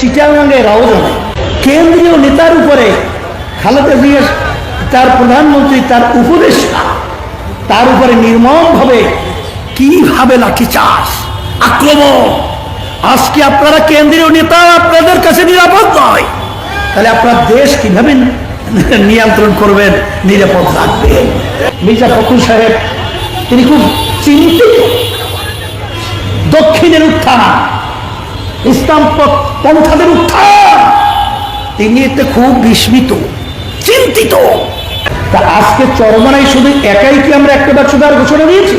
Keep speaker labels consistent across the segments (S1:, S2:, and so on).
S1: চিটাগাঙ্গে রওজনে। কেন্দ্রীয় নেতার উপরে খালেদা জিয়া তার প্রধানমন্ত্রী তার উপদেষ্টা, তার উপরে নির্মমভাবে কীভাবে লাঠি চাষ, আক্রমণ। আজকে আপনারা কেন্দ্রীয় নেতা, আপনাদের কাছে নিরাপদ নয়। তাহলে আপনার দেশ কীভাবে নিয়ন্ত্রণ করবেন, নিরাপদ রাখবেন? মির্জা ফখরুল সাহেব, তিনি খুব চিন্তিত। দক্ষিণের উত্থান ইসলাম পন্থাদের উত্থান। তিনি এতে খুব বিস্মিত, চিন্তিত। তা আজকে চরমনাই শুধু একাই কি আমরা একটা ব্যবসাদার ঘোষণা দিয়েছি?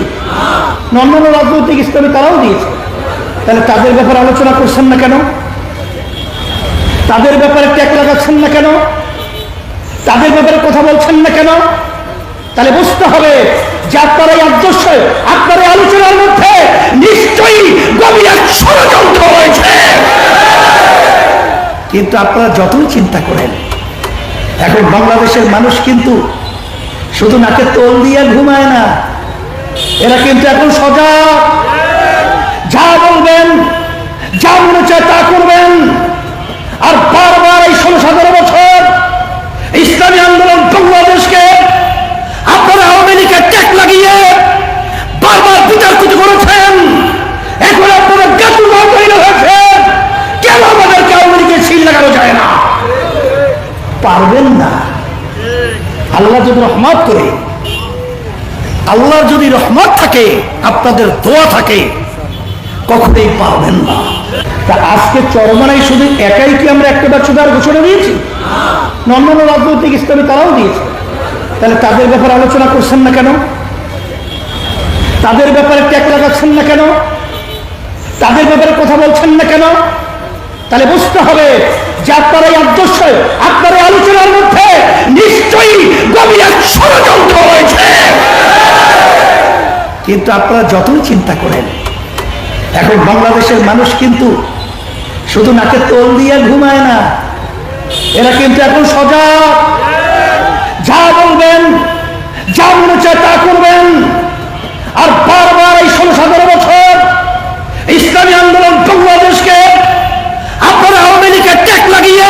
S1: অন্যান্য রাজনৈতিক ইসলামী তারাও দিয়েছে। তাহলে তাদের ব্যাপারে আলোচনা করছেন না কেন? তাদের ব্যাপারে ট্যাগ লাগাচ্ছেন না কেন? তাদের ব্যাপারে কথা বলছেন না কেন? তাহলে বুঝতে হবে যে আপনার এই আদর্শ, আপনার আলোচনার মধ্যে নিশ্চয়ই গভীর ষড়যন্ত্র রয়েছে। কিন্তু আপনারা যতই চিন্তা করেন, এখন বাংলাদেশের মানুষ কিন্তু শুধু নাকে তোল দিয়ে ঘুমায় না, এরা কিন্তু এখন সজাগ। যা বলবেন, যা মনে চায় তা করবেন আর বারবার এই ষোলো সতেরো বছর ইসলামী আন্দোলন বাংলাদেশকে আপনারা আওয়ামী লীগের ট্যাক লাগিয়ে বারবার বিতর্কিত করেছেন এখন আপনারা গাতুর তৈরি হয়েছে কেন আমাদেরকে আওয়ামী লীগের সিল লাগানো যায় না পারবেন না আল্লাহ যদি রহমত করে আল্লাহর যদি রহমত থাকে, আপনাদের দোয়া থাকে, কখনোই পারবেন না। তা আজকে চরমানাই শুধু একাই কি আমরা একটা ব্যবসাদার ঘোষণা দিয়েছি? অন্যান্য রাজনৈতিক ইসলামী তারাও দিয়েছে। তাহলে তাদের ব্যাপারে আলোচনা করছেন না কেন? তাদের ব্যাপারে ট্যাগ লাগাচ্ছেন না কেন? তাদের ব্যাপারে কথা বলছেন না কেন? তাহলে বুঝতে হবে যে আপনার এই আদর্শ, আপনার আলোচনার মধ্যে নিশ্চয়ই গভীর ষড়যন্ত্র রয়েছে। কিন্তু আপনারা যতই চিন্তা করেন, এখন বাংলাদেশের মানুষ কিন্তু শুধু নাকে তোল দিয়ে ঘুমায় না, এরা কিন্তু এখন সজাগ। যা বলবেন, যা মনে চায় তা করবেন। আর বারবার এই ষোলো সতেরো বছর ইসলামী আন্দোলন বাংলাদেশকে আপনারা আওয়ামী লীগের ট্যাক লাগিয়ে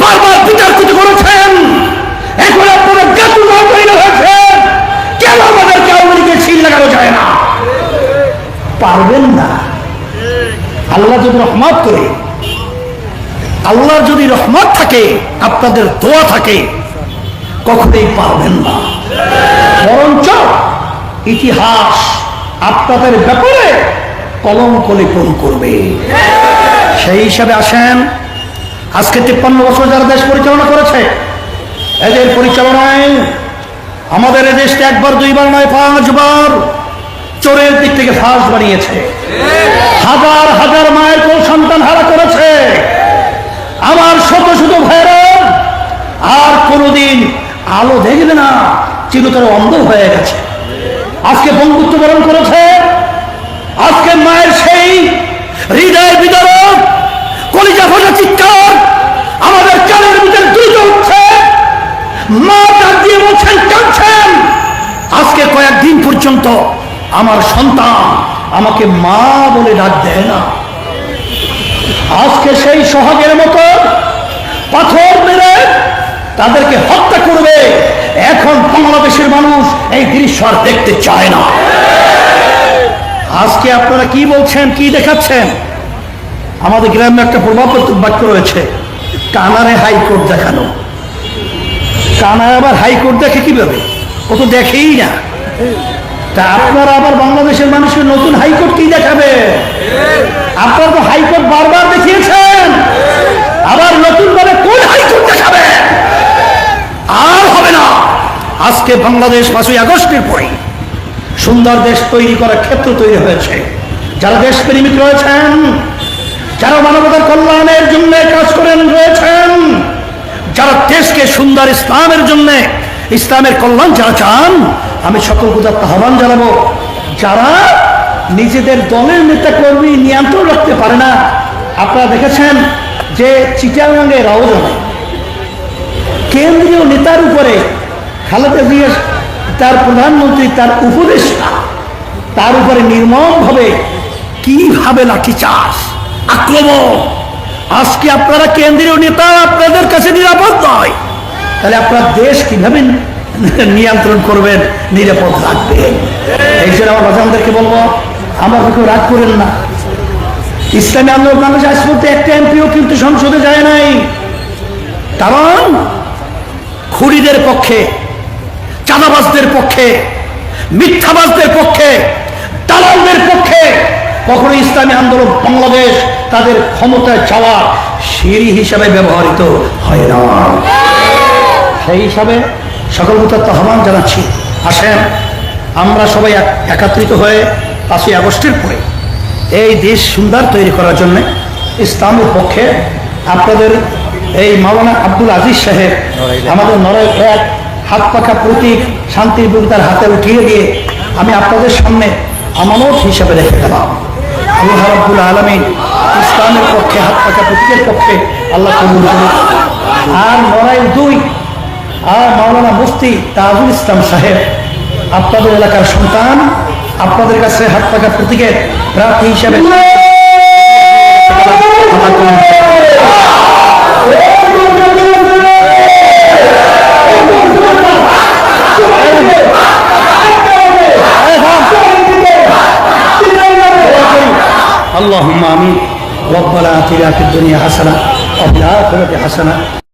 S1: বারবার বিতর্কিত করেছেন এখন আপনারা গাতুর তৈরি হয়েছে কেন আমাদেরকে আওয়ামী লীগের সিল লাগানো যায় না পারবেন না। আল্লাহ যদি রহমত করে, আল্লাহর যদি রহমত থাকে, আপনাদের দোয়া থাকে, কখনোই পারবেন না। বরঞ্চ ইতিহাস আপনাদের ব্যাপারে কলঙ্ক লেপন করবে। সেই হিসাবে আসেন, আজকে তিপ্পান্ন বছর যারা দেশ পরিচালনা করেছে, এদের পরিচালনায় আমাদের এ দেশটা একবার, দুইবার নয় পাঁচবার চোরের দিক থেকে ফাঁস বানিয়েছে। হাজার হাজার মায়ের কোন সন্তান হারা করেছে। আমার শত শত ভাইরা আর কোনোদিন আলো দেখবে না, চিরতরে অন্ধ হয়ে গেছে। আজকে বন্ধুত্ব বরণ করেছে। আজকে মায়ের সেই হৃদয় বিদারক, কলিজা ভোজা চিৎকার আমাদের কানের ভিতরে দ্রুত উঠছে মা ডাক দিয়ে বলছেন, কাঁদছেন? আজকে কয়েকদিন পর্যন্ত আমার সন্তান আমাকে মা বলে ডাক দেয় না। আজকে সেই সহাগের মতো পাথর মেরে তাদেরকে হত্যা করবে। এখন বাংলাদেশের মানুষ এই দৃশ্য আর দেখতে চায় না। আজকে আপনারা কি বলছেন, কি দেখাচ্ছেন? আমাদের গ্রামে একটা প্রভাবক বাক্য রয়েছে, কানারে হাইকোর্ট দেখানো। কানায় আবার হাইকোর্ট দেখে কীভাবে? ও তো দেখেই না। তা আপনারা আবার বাংলাদেশের মানুষকে নতুন হাইকোর্ট কি দেখাবে? আপনারা তো হাইকোর্ট বারবার দেখিয়েছেন। আবার নতুন ভাবে কোন হাইকোর্ট দেখাবে? আর হবে না। আজকে বাংলাদেশ পাঁচই আগস্টের পরে সুন্দর দেশ তৈরি করার ক্ষেত্র তৈরি হয়েছে। যারা দেশ দেশপ্রেমিক রয়েছেন, যারা মানবতার কল্যাণের জন্য কাজ করেন রয়েছেন, যারা দেশকে সুন্দর ইসলামের জন্য ইসলামের কল্যাণ যারা চান, আমি সকল পূজার আহ্বান জানাব। যারা নিজেদের দলের নেতা কর্মী নিয়ন্ত্রণ রাখতে পারে না, আপনারা দেখেছেন যে চিটাগাঙ্গে রওজনে কেন্দ্রীয় নেতার উপরে খালেদা জিয়া, তার প্রধানমন্ত্রী, তার উপদেষ্টা, তার উপরে নির্মমভাবে কীভাবে লাঠি চাষ আক্রমণ। আজকে আপনারা কেন্দ্রীয় নেতা, আপনাদের কাছে নিরাপদ নয়। তাহলে আপনার দেশ কীভাবে নিয়ন্ত্রণ করবেন, নিরাপদ রাখবেন এই জন্য আমার বাজানদেরকে বলব, আমার কেউ রাগ করেন না। ইসলামী আন্দোলন বাংলাদেশ আজ পর্যন্ত একটা এমপিও কিন্তু সংসদে যায় নাই। কারণ খুরিদের পক্ষে, চাঁদাবাজদের পক্ষে, মিথ্যাবাজদের পক্ষে, দালালদের পক্ষে কখনো ইসলামী আন্দোলন বাংলাদেশ তাদের ক্ষমতায় চাওয়ার সিঁড়ি হিসাবে ব্যবহৃত হয় না। সেই হিসাবে সকল ভূতার আহ্বান জানাচ্ছি। আসেন, আমরা সবাই এক- একত্রিত হয়ে পাঁচই আগস্টের পরে এই দেশ সুন্দর তৈরি করার জন্য ইসলামের পক্ষে আপনাদের এই মাওলানা আব্দুল আজিজ সাহেব আমাদের নড়াই এক হাত পাখা প্রতীক শান্তির বুকদার হাতে উঠিয়ে দিয়ে আমি আপনাদের সামনে আমানত হিসাবে রেখে গেলাম আল্লাহ রাব্বুল আলমিন ইসলামের পক্ষে, হাত পাখা প্রতীকের পক্ষে আল্লাহ আর নড়াই দুই আর মাওলানা মুফতি তাজুল ইসলাম সাহেব আপনাদের এলাকার সন্তান আপনাদের কাছে হাত পাকা প্রতীকের প্রার্থী হিসাবে اللهم امين ربنا اتنا في الدنيا حسنه وفي الاخره حسنه